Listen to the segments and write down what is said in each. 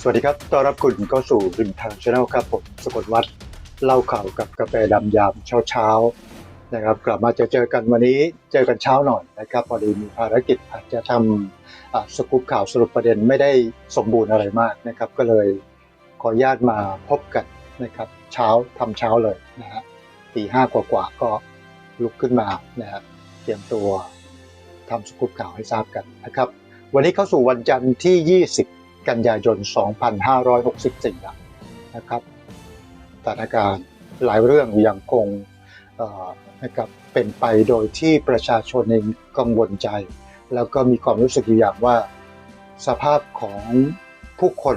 สวัสดีครับ ต้อนรับคุณเข้าสู่ริมทางชาแนลครับผมสกลวัฒน์เล่าข่าวกับกาแฟดำยามเช้าเช้าๆนะครับ กลับมาจอเจอกันวันนี้เจอกันเช้าหน่อยนะครับ พอดีมีภารกิจอาจจะทำสกู๊ปข่าวสรุปประเด็นไม่ได้สมบูรณ์อะไรมากนะครับ ก็เลยขออนุญาตมาพบกันนะครับเช้าทำเช้าเลยนะฮะตีห้ากว่าๆก็ลุกขึ้นมานะฮะเตรียมตัวทำสกู๊ปข่าวให้ทราบกันนะครับ วันนี้เข้าสู่วันจันทร์ที่ 20 กันยายน 2564 นะครับสถานการณ์หลายเรื่องยังคงนะครับเป็นไปโดยที่ประชาชนเองกังวลใจ แล้วก็มีความรู้สึกอยู่อย่างว่าสภาพของผู้คน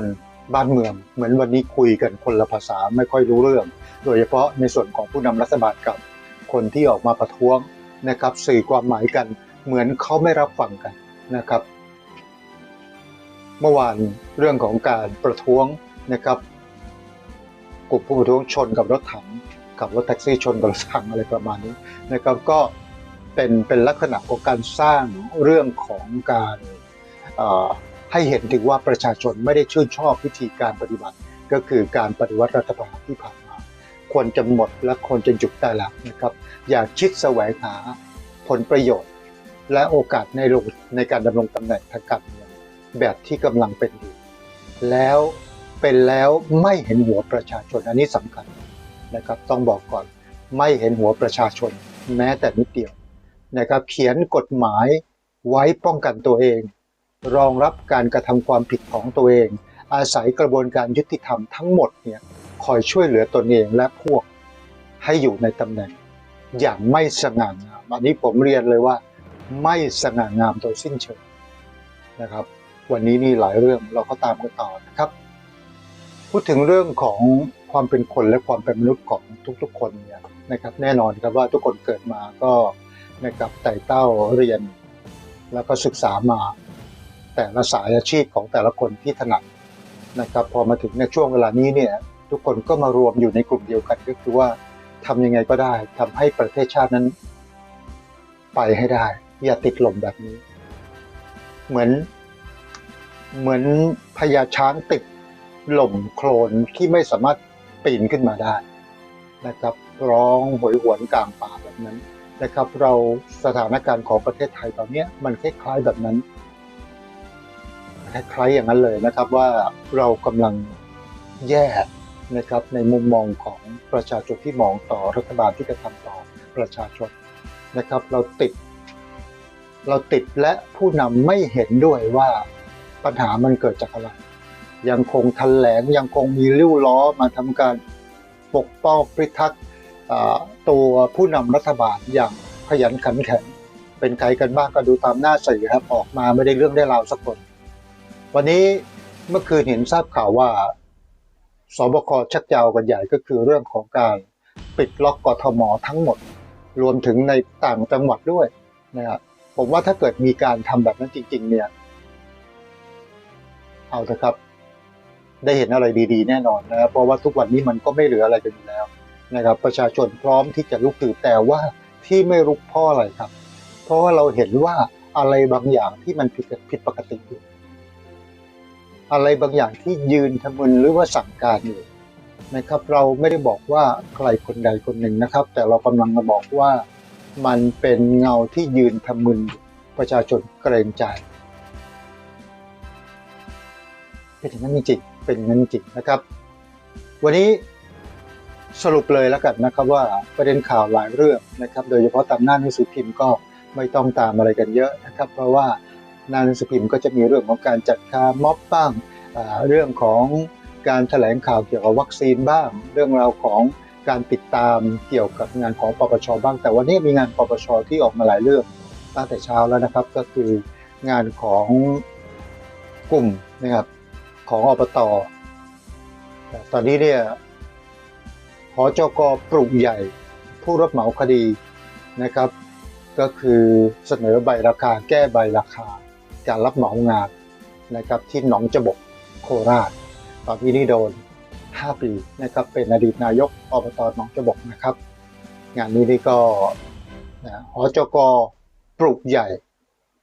บ้านเมือง เหมือนวันนี้คุยกันคนละภาษาไม่ค่อยรู้เรื่อง โดยเฉพาะในส่วนของผู้นำรัฐบาลกับคนที่ออกมาประท้วงนะครับสื่อความหมายกันเหมือนเขาไม่รับฟังกันนะครับ เมื่อวานเรื่องของการประท้วงนะครับกลุ่มผู้ประท้วงชนกับรถถังกับรถแท็กซี่ชนกับรถถังอะไรประมาณนี้นะครับก็เป็นเป็นลักษณะของการสร้างเรื่องของการให้เห็นถึงว่าประชาชนไม่ได้ชื่นชอบวิธีการปฏิบัติ ก็คือการปฏิวัติรัฐประหารที่ผ่านมา ควรจะหมดและควรจะหยุดได้ล้วนะครับอย่าคิดแสวงหาผลประโยชน์ และโอกาสในลงในการดำรงตำแหน่งทางการเมือง แบบที่กำลังเป็นอยู่แล้วเป็นแล้วไม่เห็นหัวประชาชนอันนี้สำคัญนะครับ ต้องบอกก่อนไม่เห็นหัวประชาชน แม้แต่นิดเดียวนะครับเขียนกฎหมายไว้ป้องกันตัวเอง รองรับการกระทำความผิดของตัวเอง อาศัยกระบวนการยุติธรรมทั้งหมดเนี่ยคอยช่วยเหลือตนเองและพวกให้อยู่ในตำแหน่ง อย่างไม่สง่างามอันนี้ผมเรียนเลยว่า ไม่สง่างามโดยสิ้นเชิงนะครับ วันนี้นี่หลายเรื่องเราก็ตามกันต่อนะครับ พูดถึงเรื่องของความเป็นคนและความเป็นมนุษย์ของทุกๆ คนเนี่ยนะครับแน่นอนครับว่าทุกคนเกิดมาก็นะครับไต่เต้าเรียน แล้วก็ศึกษามาแต่ละสายอาชีพของแต่ละคนที่ถนัดนะครับพอมาถึงในช่วงเวลานี้เนี่ยทุกคนก็มารวมอยู่ในกลุ่มเดียวกันก็คือว่าทำยังไงก็ได้ทำให้ประเทศชาตินั้น ไปให้ได้ อย่าติดลมแบบนี้ เหมือน เหมือนพญาช้างติดหล่มโคลนที่ไม่สามารถปีนขึ้นมาได้นะครับ ร้องโหยหวนกลางป่าแบบนั้นนะครับ เราสถานการณ์ของประเทศไทยตอนนี้มันคล้ายๆแบบนั้นคล้ายๆอย่างนั้นเลยนะครับว่าเรากำลังแย่นะครับในมุมมองของประชาชนที่มองต่อรัฐบาลที่กระทำต่อประชาชนนะครับ เราติด เราติดและผู้นำไม่เห็นด้วยว่า ปัญหามันเกิดจากอะไร ยังคงทันแหลงยังคงมีริ้วล้อมาทำการปกป้องพิทักษ์ตัวผู้นำรัฐบาลอย่างขยันขันแข็งเป็นใครกันบ้างก็ดูตามหน้าสื่อครับออกมาไม่ได้เรื่องได้ราวสักคน วันนี้เมื่อคืนเห็นทราบข่าวว่าสบคชักยาวกันใหญ่ก็คือเรื่องของการปิดล็อกกทมทั้งหมด รวมถึงในต่างจังหวัดด้วยนะครับผมว่าถ้าเกิดมีการทำแบบนั้นจริง ๆ เนี่ย เอาเถอะครับ ได้เห็นอะไรดีๆ แน่นอนนะครับเพราะว่าทุกวันนี้มันก็ไม่เหลืออะไรกันอยู่แล้วนะครับ ประชาชนพร้อมที่จะลุกตื่นแต่ว่าที่ไม่ลุกเพ่ออะไรครับ เพราะว่าเราเห็นว่าอะไรบางอย่างที่มันผิดผิดปกติอยู่อะไรบางอย่างที่ยืนทำมึนหรือว่าสั่งการอยู่นะครับ เราไม่ได้บอกว่าใครคนใดคนหนึ่งนะครับ แต่เรากำลังมาบอกว่ามันเป็นเงาที่ยืนทำมึนอประชาชนเกรงใจ เป็นอย่างนั้นจริงเป็นอย่างนั้นจริงนะครับ วันนี้สรุปเลยแล้วกันนะครับว่าประเด็นข่าวหลายเรื่องนะครับ โดยเฉพาะตามหน้าหนังสือพิมพ์ก็ไม่ต้องตามอะไรกันเยอะนะครับ เพราะว่าหน้าหนังสือพิมพ์ก็จะมีเรื่องของการจัดคาม็อบบ้างเรื่องของการแถลงข่าวเกี่ยวกับวัคซีนบ้าง เรื่องราวของการติดตามเกี่ยวกับงานของปปชบ้าง แต่วันนี้มีงานปปชที่ออกมาหลายเรื่องตั้งแต่เช้าแล้วนะครับ ก็คืองานของกลุ่มนะครับ ของอบตตอนนี้เนี่ยหอจกปลุกใหญ่ ผู้รับเหมาคดีนะครับ ก็คือเสนอใบราคาแก้ใบราคา การรับเหมางานนะครับที่หนองจบกโคราช ตอนนี้นี่โดน 5 ปีนะครับเป็นอดีตนายกอบตหนองจบกนะครับ งานนี้นี่ก็หอจกปลุกใหญ่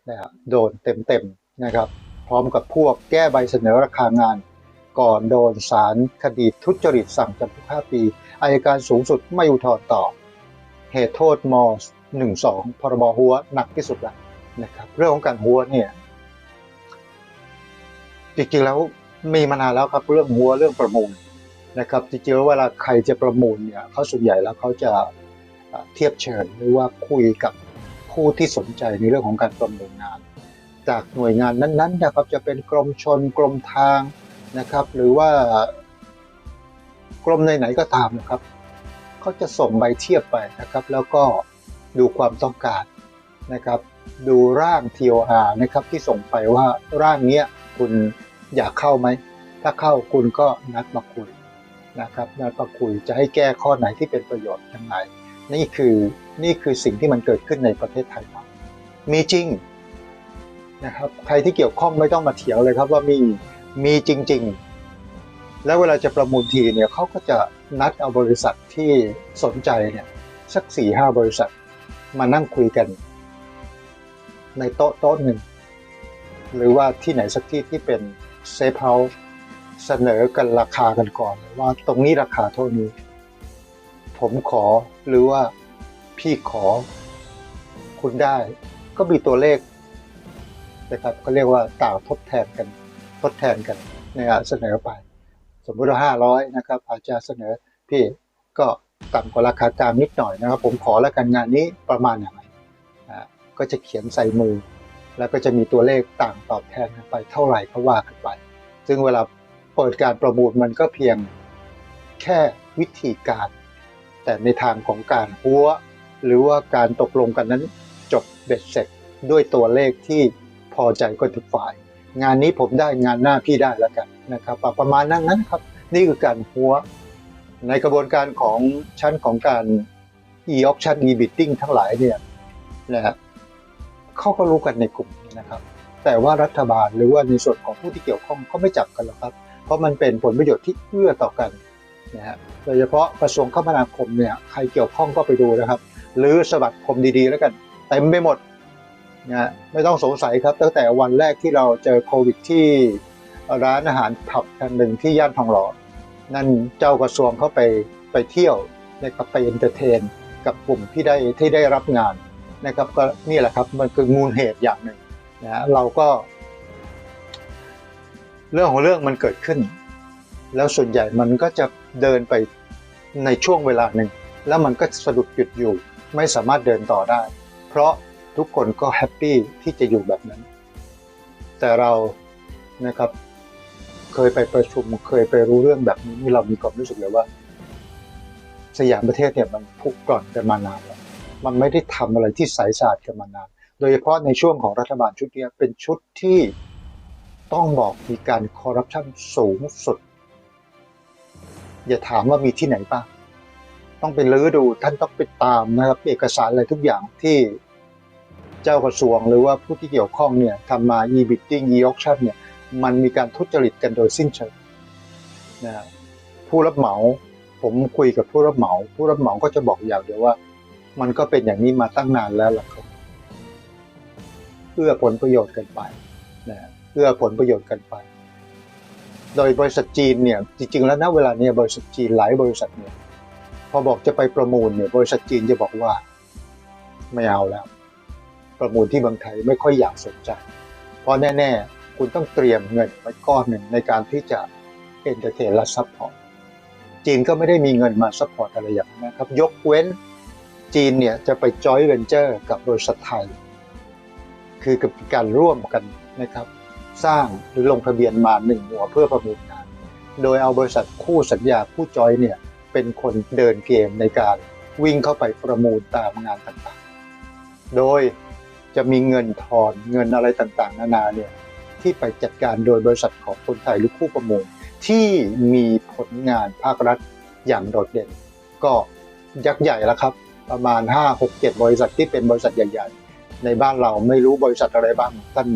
นะโดนเต็มๆนะครับ พร้อมกับพวกแก้ใบเสนอราคางาน ก่อนโดนศาลคดีทุจริตสั่งจำคุก5ปีอายการสูงสุดไม่อุทธรณ์ต่อ เหตุโทษม 12 พรบหัวหนักที่สุดละนะครับเรื่องของการหัวเนี่ยจริงๆแล้วมีมานานแล้วครับเรื่องหัวเรื่องประมูลนะครับจริงๆแล้วเวลาใครจะประมูลเนี่ยเขาส่วนใหญ่แล้วเขาจะเทียบเชิญหรือว่าคุยกับผู้ที่สนใจในเรื่องของการประมูลงาน จากหน่วยงานนั้นๆนะครับจะเป็นกรมชนกรมทางนะครับ หรือว่ากรมไหนๆก็ตามนะครับเขาจะส่งใบเทียบไปนะครับ แล้วก็ดูความต้องการนะครับ ดูร่าง TOR นะครับที่ส่งไปว่าร่างเนี้ยคุณอยากเข้าไหม ถ้าเข้าคุณก็นัดมาคุยนะครับนัดมาคุยจะให้แก้ข้อไหนที่เป็นประโยชน์ยังไงนี่คือนี่คือสิ่งที่มันเกิดขึ้นในประเทศไทยเรามีจริง นะครับใครที่เกี่ยวข้องไม่ต้องมาเถียงเลยครับว่ามีมีจริง ๆ แล้วเวลาจะประมูลทีเนี่ยเขาก็จะนัดเอาบริษัทที่สนใจเนี่ยสักสี่ห้าบริษัทมานั่งคุยกัน ในโต๊ะโต๊ะหนึ่ง หรือว่าที่ไหนสักที่ที่เป็นเซฟเฮาส์เสนอกันราคากันก่อน ว่าตรงนี้ราคาเท่านี้ ผมขอหรือว่าพี่ขอคุณได้ ก็มีตัวเลข นะครับก็เรียกว่าต่างทดแทนกันทดแทนกันในการเสนอไป สมมติว่าห้าร้อยนะครับอาจจะเสนอพี่ก็ต่ำกว่าราคากลางนิดหน่อยนะครับ ผมขอแล้วกันงานนี้ประมาณอย่างไรก็จะเขียนใส่มือ แล้วก็จะมีตัวเลขต่างตอบแทนกันไปเท่าไหร่ก็ว่ากันไป ซึ่งเวลาเปิดการประมูลมันก็เพียงแค่วิธีการ แต่ในทางของการหัว หรือว่าการตกลงกันนั้นจบเบ็ดเสร็จด้วยตัวเลขที่ พอใจก็ทุกฝ่าย งานนี้ผมได้งานหน้าพี่ได้แล้วกันนะครับประมาณนั้นนั้นครับ นี่คือการหัว ในกระบวนการของชั้นของการ e-auction e-bidding ทั้งหลายเนี่ยนะฮะเขาก็รู้กันในกลุ่มนะครับ แต่ว่ารัฐบาลหรือว่าในส่วนของผู้ที่เกี่ยวข้องเขาไม่จับกันหรอกครับ เพราะมันเป็นผลประโยชน์ที่เอื้อต่อกันนะฮะโดยเฉพาะกระทรวงคมนาคมเนี่ยใครเกี่ยวข้องก็ไปดูนะครับ หรือสวัสดคมดีๆแล้วกันเต็มไปหมด นะไม่ต้องสงสัยครับ ตั้งแต่วันแรกที่เราเจอโควิดที่ร้านอาหารผับแห่งหนึ่งที่ย่านทองหล่อนั่นเจ้ากระทรวงเขาไปไปเที่ยวนะครับไปเอนเตอร์เทน กับกลุ่มที่ได้ที่ได้รับงานนะครับก็นี่แหละครับมันคือมูลเหตุอย่างหนึ่งนะเราก็ เรื่องของเรื่องมันเกิดขึ้น แล้วส่วนใหญ่มันก็จะเดินไปในช่วงเวลาหนึ่ง แล้วมันก็สะดุดหยุดอยู่ ไม่สามารถเดินต่อได้ เพราะ ทุกคนก็แฮปปี้ที่จะอยู่แบบนั้น แต่เรานะครับเคยไปประชุมเคยไปรู้เรื่องแบบนี้เรามีความรู้สึกเลยว่า สยามประเทศเนี่ยมันพุกก่อนกันมานานแล้วมันไม่ได้ทำอะไรที่สายศาสตร์กันมานาน โดยเฉพาะในช่วงของรัฐบาลชุดนี้เป็นชุดที่ต้องบอกมีการคอร์รัปชันสูงสุด อย่าถามว่ามีที่ไหนบ้างต้องไปลื้อดูท่านต้องไปตามนะครับเอกสารอะไรทุกอย่างที่ จ้ากระทรวง หรือว่าผู้ที่เกี่ยวข้องเนี่ยทำมา e-bidding e-auction เนี่ยมันมีการทุจริตกันโดยสิ้นเชิงนะผู้รับเหมาผมคุยกับผู้รับเหมา ผู้รับเหมาก็จะบอกอย่างเดียวว่า มันก็เป็นอย่างนี้มาตั้งนานแล้วล่ะครับเพื่อผลประโยชน์กันไปนะเพื่อผลประโยชน์กันไป โดยบริษัทจีนเนี่ยจริงๆแล้วณเวลานี้บริษัทจีนหลายบริษัทเนี่ยพอบอกจะไปประมูลเนี่ยบริษัทจีนจะบอกว่าไม่เอาแล้ว ประมูลที่เมืองไทยไม่ค่อยอยากสนใจ เพราะแน่ ๆ คุณต้องเตรียมเงินไว้ก้อนหนึ่งในการที่จะเอนเตอร์เทนและซัพพอร์ตจีนก็ไม่ได้มีเงินมาซัพพอร์ตอะไรอย่างนั้นครับ ยกเว้นจีนเนี่ยจะไปจอยเวนเจอร์กับบริษัทไทย คือกับการร่วมกันนะครับ สร้างหรือลงทะเบียนมาหนึ่งหัวเพื่อประมูลงาน โดยเอาบริษัทคู่สัญญาคู่จอยเนี่ยเป็นคนเดินเกมในการวิ่งเข้าไปประมูลตามงานต่างๆ โดย จะมีเงินทอนเงินอะไรต่างๆ นานาเนี่ยที่ไปจัดการโดยบริษัทของคนไทยหรือคู่ประมูลที่มีผลงานภาครัฐอย่างโดดเด่น ก็ยักษ์ใหญ่แล้วครับ ประมาณ 5 6 7 บริษัทที่เป็นบริษัทใหญ่ ๆ ในบ้านเราไม่รู้บริษัทอะไรบ้างท่าน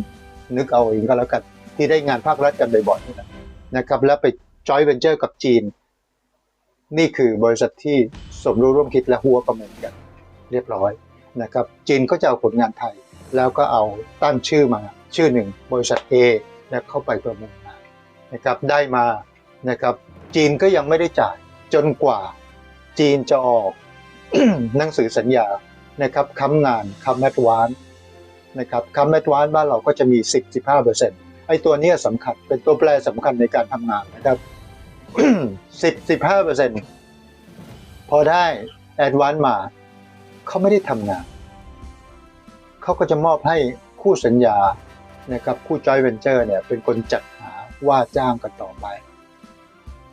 นึกเอาเองก็แล้วกันที่ได้งานภาครัฐกันบ่อยๆนะครับ แล้วไปจอยเวนเจอร์กับจีน นี่คือบริษัทที่สมรู้ร่วมคิดและหัวประมูลกัน เรียบร้อย นะครับจีนก็จะเอาผลงานไทย แล้วก็เอาตั้งชื่อมาชื่อหนึ่งบริษัท A แล้วเข้าไปประมูลมานะครับได้มานะครับจีนก็ยังไม่ได้จ่ายจนกว่าจีนจะออกหนังสือสัญญานะครับค้ำงานค้ำแมดวานนะครับค้ำแมดวานบ้านเราก็จะมี 10-15เปอร์เซ็นต์ไอ้ตัวนี้สำคัญเป็นตัวแปรสำคัญในการทำงานนะครับ10-15เปอร์เซ็นต์พอได้แอดวานมา เขาไม่ได้ทำงาน เขาก็จะมอบให้คู่สัญญานะครับคู่จอยเวนเจอร์เนี่ยเป็นคนจัดหาว่าจ้างกันต่อไป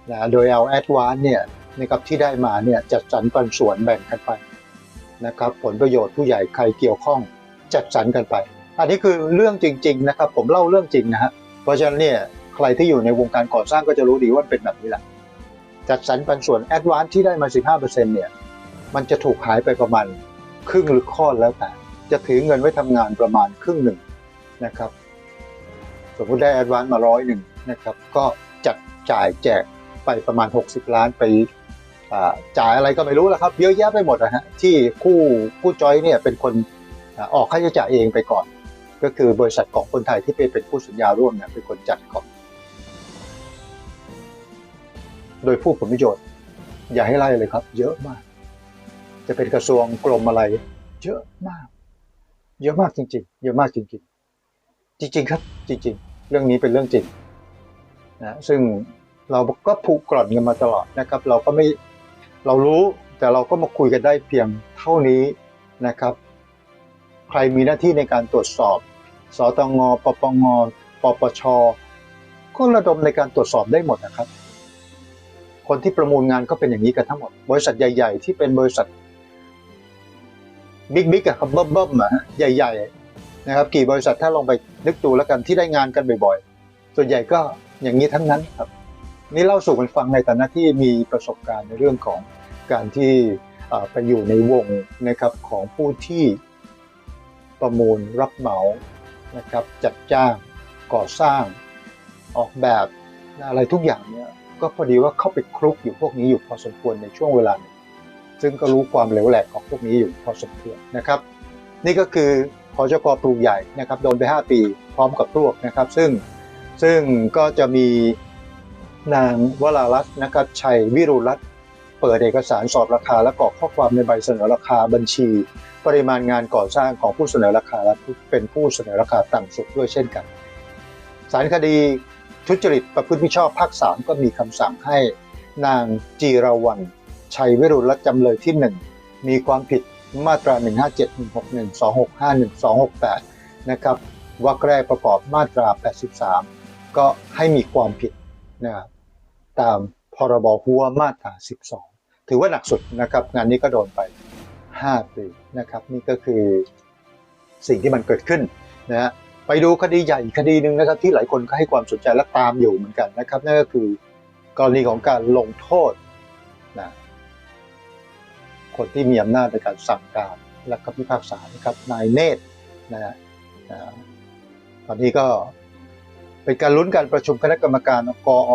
นะโดยเอาแอดวานเนี่ยนะครับที่ได้มาเนี่ยจัดสรรปันส่วนแบ่งกันไปนะครับผลประโยชน์ผู้ใหญ่ใครเกี่ยวข้องจัดสรรกันไป อันนี้คือเรื่องจริง ๆ นะครับ ผมเล่าเรื่องจริงนะฮะเพราะฉะนั้นเนี่ยใครที่อยู่ในวงการก่อสร้างก็จะรู้ดีว่าเป็นแบบนี้แหละจัดสรรปันส่วนแอดวานที่ได้มา 15%เนี่ย มันจะถูกหายไปประมาณครึ่งหรือค่อแล้วแต่ จะถือเงินไว้ทำงานประมาณครึ่งหนึ่งนะครับ สมมติได้แอดวานซ์มาร้อยหนึ่งนะครับ ก็จัดจ่ายแจกไปประมาณ 60 ล้านไปจ่ายอะไรก็ไม่รู้แล้วครับ เยอะแยะไปหมดนะฮะที่คู่คู่จอยเนี่ยเป็นคนออกค่าใช้จ่ายเองไปก่อน ก็คือบริษัทของคนไทยที่เป็นผู้สัญญาร่วมเนี่ยเป็นคนจัดก่อนโดยผู้ผลประโยชน์ อย่าให้ไล่เลยครับ เยอะมาก จะเป็นกระทรวงกรมอะไร เยอะมาก เยอะมากจริง ๆ เยอะมากจริง ๆ จริง ๆ ครับ จริง ๆ เรื่องนี้เป็นเรื่องจริงนะซึ่งเราก็ผูกกร่อนกันมาตลอดนะครับ เราก็ไม่เรารู้แต่เราก็มาคุยกันได้เพียงเท่านี้นะครับ ใครมีหน้าที่ในการตรวจสอบ สตงปปงปปชก็ระดมในการตรวจสอบได้หมดนะครับ คนที่ประมูลงานก็เป็นอย่างนี้กันทั้งหมด บริษัทใหญ่ ๆ ที่เป็นบริษัท บิ๊กบิ๊กอะครับเบิ้มเบิ้มอะฮะใหญ่ๆนะครับกี่บริษัทถ้าลองไปนึกดูแล้วกันที่ได้งานกันบ่อยๆ ส่วนใหญ่ก็อย่างนี้ทั้งนั้นครับ นี่เล่าสู่กันฟังในฐานะที่มีประสบการณ์ในเรื่องของการที่ไปอยู่ในวงนะครับของผู้ที่ประมูลรับเหมานะครับจัดจ้างก่อสร้างออกแบบอะไรทุกอย่างเนี่ยก็พอดีว่าเข้าไปคลุกอยู่พวกนี้อยู่พอสมควรในช่วงเวลาน ซึ่งก็รู้ความเหลวแหลกของพวกนี้อยู่พอสมควรนะครับ นี่ก็คือพอจกปลูกใหญ่นะครับโดนไป 5 ปีพร้อมกับพวกนะครับ ซึ่งซึ่งก็จะมีนางวรารัตน์นะครับชัยวิรุรัตน์เปิดเอกสารสอบราคาและกรอกข้อความในใบเสนอราคาบัญชี ปริมาณงานก่อสร้างของผู้เสนอราคาและเป็นผู้เสนอราคาต่ำสุดด้วยเช่นกันศาลคดีทุจริตประพฤติมิชอบภาคสามก็มีคำสั่งให้นางจีรวรรณ ชัยวิรุฬจำเลยที่ 1 มีความผิดมาตรา 157 161 2651 268 นะครับวรรคแรกประกอบมาตรา 83 ก็ให้มีความผิดนะครับตามพรบหัวมาตรา 12 ถือว่าหนักสุดนะครับ งานนี้ก็โดนไป 5 ปีนะครับ นี่ก็คือสิ่งที่มันเกิดขึ้นนะฮะไปดูคดีใหญ่คดีหนึ่งนะครับ ที่หลายคนก็ให้ความสนใจและตามอยู่เหมือนกันนะครับ นั่นก็คือกรณีของการลงโทษ คนที่มีอำนาจในการสั่งการและก็พิพากษานะครับนายเนตรนะฮะตอนนี้ก็เป็นการลุ้นการประชุมคณะกรรมการกอ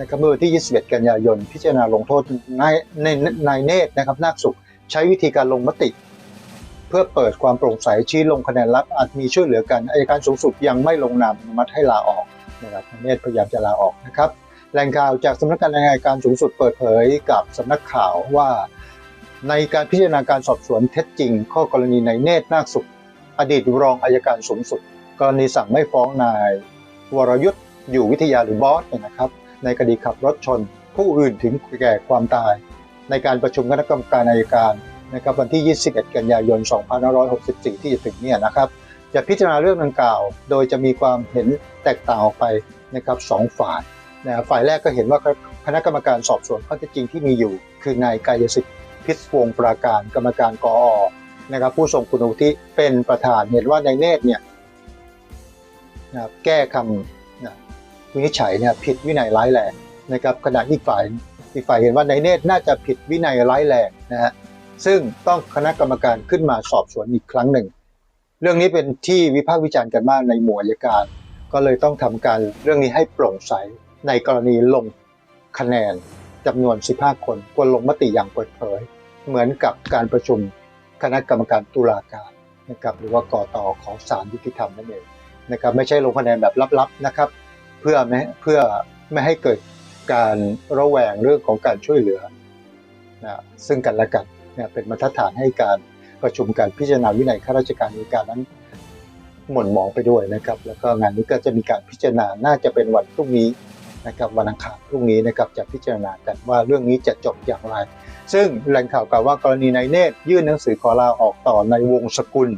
นะครับเมื่อวันที่ 21 กันยายน พิจารณาลงโทษนายนายนายเนตรนะครับนาคสุขใช้วิธีการลงมติ เพื่อเปิดความโปร่งใสชี้ลงคะแนนลับอาจมีช่วยเหลือกันอายการสูงสุดยังไม่ลงนามอนุมัติให้ลาออกนะครับนายเนตรพยายามจะลาออกนะครับแหล่งข่าวจากสำนักงานอายการสูงสุดเปิดเผยกับสำนักข่าวว่า ในการพิจารณาการสอบสวนเท็จจริง ข้อกรณีในเนตรนาคสุข อดีตรองอายการสูงสุด กรณีสั่งไม่ฟ้องนายวรยุทธ์อยู่วิทยาหรือบอสเนี่ยนะครับ ในคดีขับรถชน ผู้อื่นถึงแก่ความตาย ในการประชุมคณะกรรมการอายการนะครับวันที่ 21 กันยายน 2564 ที่จะถึงเนี่ยนะครับจะพิจารณาเรื่องดังกล่าว โดยจะมีความเห็นแตกต่างออกไปนะครับสองฝ่ายนะฝ่ายแรกก็เห็นว่าคณะกรรมการสอบสวนข้อเท็จจริงที่มีอยู่ คือนายกายสิทธิ์ พิศวงปราการกรรมการกออนะครับผู้ทรงคุณวุฒิเป็นประธานเห็นว่าในเนตรเนี่ยนะครับแก้คำนะวินิจฉัยเนี่ยผิดวินัยร้ายแรงนะครับขณะอีกฝ่ายอีกฝ่ายเห็นว่าในเนตรน่าจะผิดวินัยร้ายแรงนะฮะซึ่งต้องคณะกรรมการขึ้นมาสอบสวนอีกครั้งหนึ่ง เรื่องนี้เป็นที่วิพากษ์วิจารณ์กันมากในหมู่อัยการ ก็เลยต้องทำการเรื่องนี้ให้โปร่งใสในกรณีลงคะแนนจำนวน 15 คนควรลงมติอย่างเปิดเผย เหมือนกับการประชุมคณะกรรมการตุลาการนะครับหรือว่ากอตอของศาลยุติธรรมนั่นเองนะครับไม่ใช่ลงคะแนนแบบลับๆนะครับเพื่อไม่เพื่อไม่ให้เกิดการระแวงเรื่องของการช่วยเหลือนะซึ่งกันและกันเนี่ยเป็นมาตรฐานให้การประชุมการพิจารณาวินัยข้าราชการในการนั้นหม่นหมองไปด้วยนะครับ แล้วก็งานนี้ก็จะมีการพิจารณาน่าจะเป็นวันพรุ่งนี้ นะครับวันอังคารพรุ่งนี้นะครับจะพิจารณากันว่าเรื่องนี้จะจบอย่างไร ซึ่งแหล่งข่าวกล่าวว่ากรณีนายเนตรยื่นหนังสือขอลาออกต่อในวงศกุล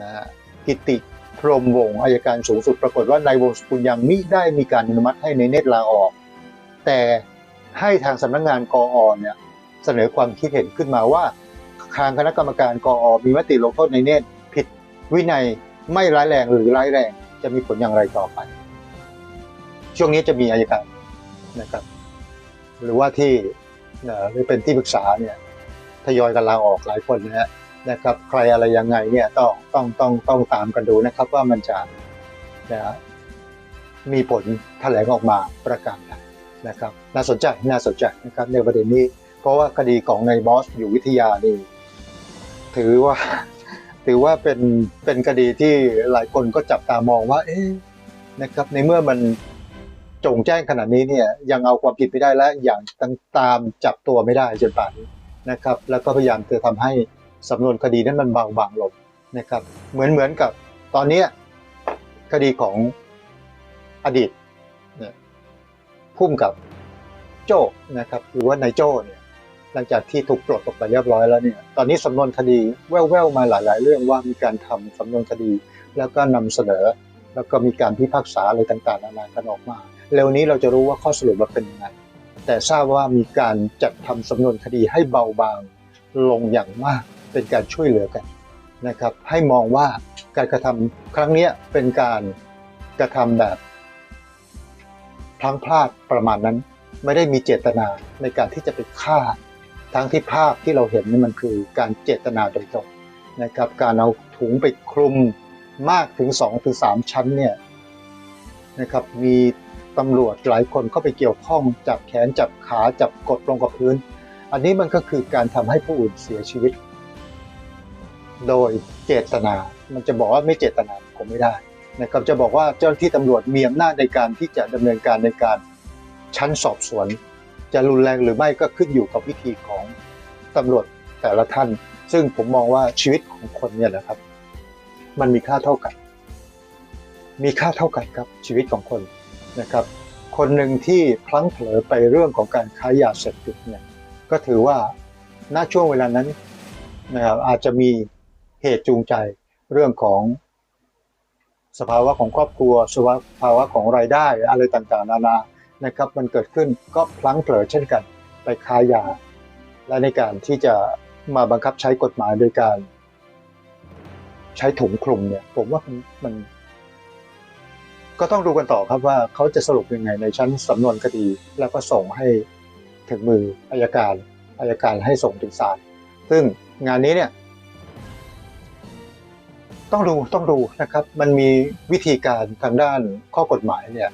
นะฮะกิติพรหมวงอายการสูงสุดปรากฏว่านายวงศกุลยังมิได้มีการอนุมัติให้นายเนตรลาออก แต่ให้ทางสำนักงานกอเนี่ยเสนอความคิดเห็นขึ้นมาว่าทางคณะกรรมการกอมีมติลงโทษนายเนตรผิดวินัยไม่ร้ายแรงหรือร้ายแรงจะมีผลอย่างไรต่อไป ช่วงนี้จะมีอายการนะครับ หรือว่าที่เอ่อหรือเป็นที่ปรึกษาเนี่ยทยอยกันลาออกหลายคนนะฮะนะครับ ใครอะไรยังไงเนี่ยต้องต้องต้องต้องตามกันดูนะครับ ว่ามันจะนะมีผลแถลงออกมาประการใดนะครับ น่าสนใจน่าสนใจนะครับในประเด็นนี้ เพราะว่าคดีของนายบอสอยู่วิทยานี่ถือว่าถือว่าเป็นเป็นคดีที่หลายคนก็จับตามองว่า เอ๊ะนะครับ ในเมื่อมัน จงแจ้งขนาดนี้เนี่ยยังเอาความผิดไม่ได้และอย่างตามจับตัวไม่ได้จนป่านนี้นะครับ แล้วก็พยายามจะทำให้สำนวนคดีนั้นมันเบาบางลงนะครับ เหมือนเหมือนกับตอนนี้คดีของอดีตเนี่ยพุ่มกับโจ้นะครับหรือว่านายโจ้เนี่ยหลังจากที่ถูกปลดออกไปเรียบร้อยแล้วเนี่ยตอนนี้สำนวนคดีแว่วๆมาหลาย ๆ เรื่องว่ามีการทำสำนวนคดี แล้วก็นำเสนอ แล้วก็มีการพิพากษาอะไรต่างๆนานากันออกมา เร็วนี้เราจะรู้ว่าข้อสรุปมันเป็นยังไงแต่ทราบว่ามีการจัดทำสำนวนคดีให้เบาบางลงอย่างมากเป็นการช่วยเหลือกันนะครับ ให้มองว่าการกระทำครั้งนี้เป็นการกระทำแบบพลั้งพลาดประมาณนั้น ไม่ได้มีเจตนาในการที่จะไปฆ่า ทั้งที่ภาพที่เราเห็นนี่มันคือการเจตนาโดยตรงนะครับ การเอาถุงไปคลุม มากถึง2ถึง3ชั้นเนี่ยนะครับมีตำรวจหลายคนเข้าไปเกี่ยวข้องจับแขนจับขาจับกดลงกับพื้น อันนี้มันก็คือการทำให้ผู้อื่นเสียชีวิต โดยเจตนา มันจะบอกว่าไม่เจตนาคงไม่ได้นะครับจะบอกว่าเจ้าหน้าที่ตำรวจมีอำนาจในการที่จะดำเนินการในการชั้นสอบสวน จะรุนแรงหรือไม่ก็ขึ้นอยู่กับวิธีของตำรวจแต่ละท่าน ซึ่งผมมองว่าชีวิตของคนเนี่ยนะครับ มันมีค่าเท่ากัน มีค่าเท่ากันครับชีวิตของคนนะครับ คนหนึ่งที่พลั้งเผลอไปเรื่องของการค้ายาเสพติดเนี่ยก็ถือว่าณช่วงเวลานั้นนะครับอาจจะมีเหตุจูงใจเรื่องของสภาวะของครอบครัวสภาวะของรายได้อะไรต่างๆ นานานะครับ มันเกิดขึ้นก็พลั้งเผลอเช่นกัน ไปค้ายา และในการที่จะมาบังคับใช้กฎหมายโดยการ ใช้ถุงคลุมเนี่ย ผมว่ามัน ก็ต้องดูกันต่อครับว่าเขาจะสรุปยังไงในชั้นสำนวนคดี แล้วก็ส่งให้ถึงมืออายการอายการให้ส่งถึงศาลซึ่งงานนี้เนี่ย ต้องดูต้องดูนะครับ มันมีวิธีการทางด้านข้อกฎหมายเนี่ย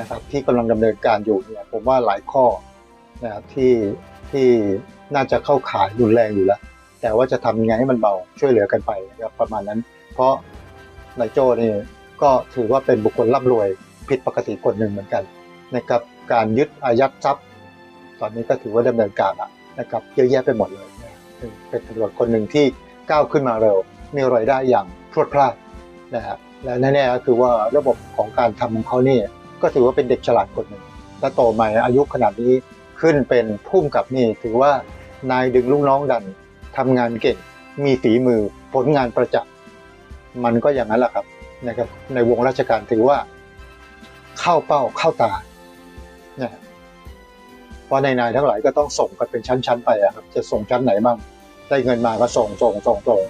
นะครับ ที่กำลังดำเนินการอยู่เนี่ย ผมว่าหลายข้อนะครับที่ที่น่าจะเข้าข่ายรุนแรงอยู่แล้ว แต่ว่าจะทำยังไงให้มันเบาช่วยเหลือกันไปนะครับประมาณนั้น เพราะนายโจ้นี่ก็ถือว่าเป็นบุคคลร่ำรวยผิดปกติคนหนึ่งเหมือนกันนะครับการยึดอายัดทรัพย์ ตอนนี้ก็ถือว่าดำเนินการอะนะครับเยอะแยะไปหมดเลยเป็นตำรวจคนหนึ่งที่ก้าวขึ้นมาเร็ว มีรายได้อย่างพรวดพลาดนะฮะและแน่ๆก็คือว่าระบบของการทำของเขาเนี่ยก็ถือว่าเป็นเด็กฉลาดคนหนึ่งและโตมาอายุขนาดนี้ขึ้นเป็นผู้กำกับนี่ถือว่านายดึงลูกน้องดัน ทำงานเก่ง มีฝีมือผลงานประจักษ์มันก็อย่างนั้นแหละครับนะครับในวงราชการถือว่า เข้าเป้าเข้าตานะเพราะนายนายทั้งหลายก็ต้องส่งกันเป็นชั้นๆไปอะครับจะส่งชั้นไหนบ้างได้เงินมาก็ส่งส่งส่งส่ง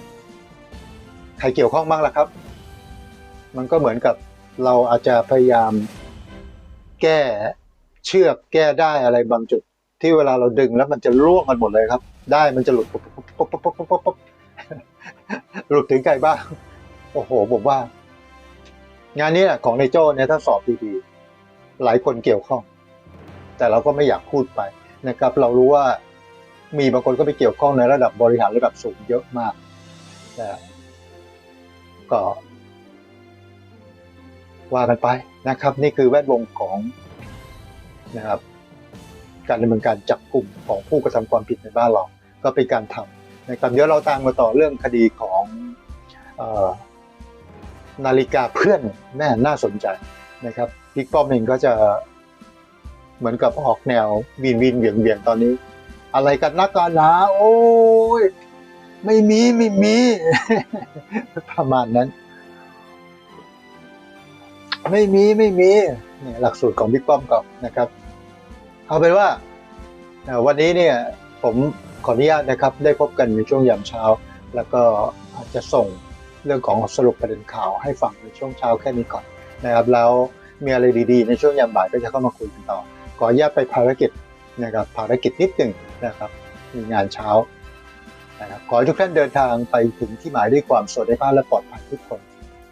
ใครเกี่ยวข้องบ้างล่ะครับ มันก็เหมือนกับเราอาจจะพยายามแก้เชือกแก้ได้อะไรบางจุด ที่เวลาเราดึงแล้วมันจะร่วงกันหมดเลยครับ ได้มันจะหลุดปุ๊บปุ๊บปุ๊บปุ๊บปุ๊บปุ๊บหลุดถึงไกลบ้างโอ้โหผมว่า งานนี้ของในโจ้เนี่ยถ้าสอบดีๆหลายคนเกี่ยวข้อง แต่เราก็ไม่อยากพูดไปนะครับ เรารู้ว่ามีบางคนก็ไปเกี่ยวข้องในระดับบริหารระดับสูงเยอะมากแต่ก็ว่ากันไปนะครับ นี่คือแวดวงของนะครับ การดำเนินการจับกลุ่มของผู้กระทำความผิดในบ้านเรา ก็เป็นการทำนะครับเดี๋ยวเราตามมาต่อเรื่องคดีของออนาฬิกาเพื่อนแม่น่าสนใจนะครับบิ๊กป้อมเองก็จะเหมือนกับออกแนววินวินเหวียงเวียงตอนนี้ อะไรกันนักกันหนาโอ้ยไม่มีไม่มี ประมาณนั้น ไม่มีไม่มีเนี่ยหลักสูตรของบิ๊กป้อมก็นนะครับ เอาเป็นว่าวันนี้เนี่ย ผม ขออนุญาตนะครับได้พบกันในช่วงยามเช้า แล้วก็อาจจะส่งเรื่องของสรุปประเด็นข่าวให้ฟังในช่วงเช้าแค่นี้ก่อนนะครับแล้วมีอะไรดีๆ ในช่วงยามบ่ายก็จะเข้ามาคุยกันต่อ ขออนุญาตไปภารกิจนะครับภารกิจนิดหนึ่งนะครับมีงานเช้านะครับขอทุกท่านเดินทางไปถึงที่หมายด้วยความสวัสดิภาพและปลอดภัยทุกคน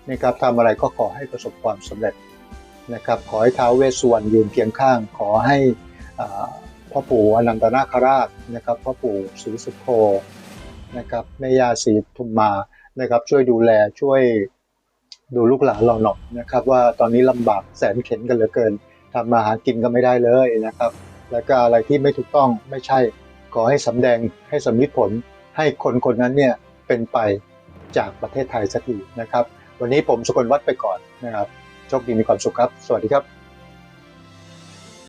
นะครับทำอะไรก็ขอให้ประสบความสำเร็จนะครับขอให้ท้าวเวสสุวรรณยืนเคียงข้าง ขอให้อ่า พ่อปู่อนันตนาคราชนะครับพ่อปู่ศรีสุโธนะครับแม่ยาศรีทุมมานะครับช่วยดูแลช่วยดูลูกหลานเราหน่อยนะครับ ว่าตอนนี้ลำบากแสนเข็นกันเหลือเกินทำมาหากินก็ไม่ได้เลยนะครับ แล้วก็อะไรที่ไม่ถูกต้องไม่ใช่ขอให้สำแดงให้สำลิดผลให้คนคนนั้นเนี่ยเป็นไปจากประเทศไทยสักทีนะครับ วันนี้ผมสกลวัดไปก่อนนะครับโชคดีมีความสุขครับ สวัสดีครับ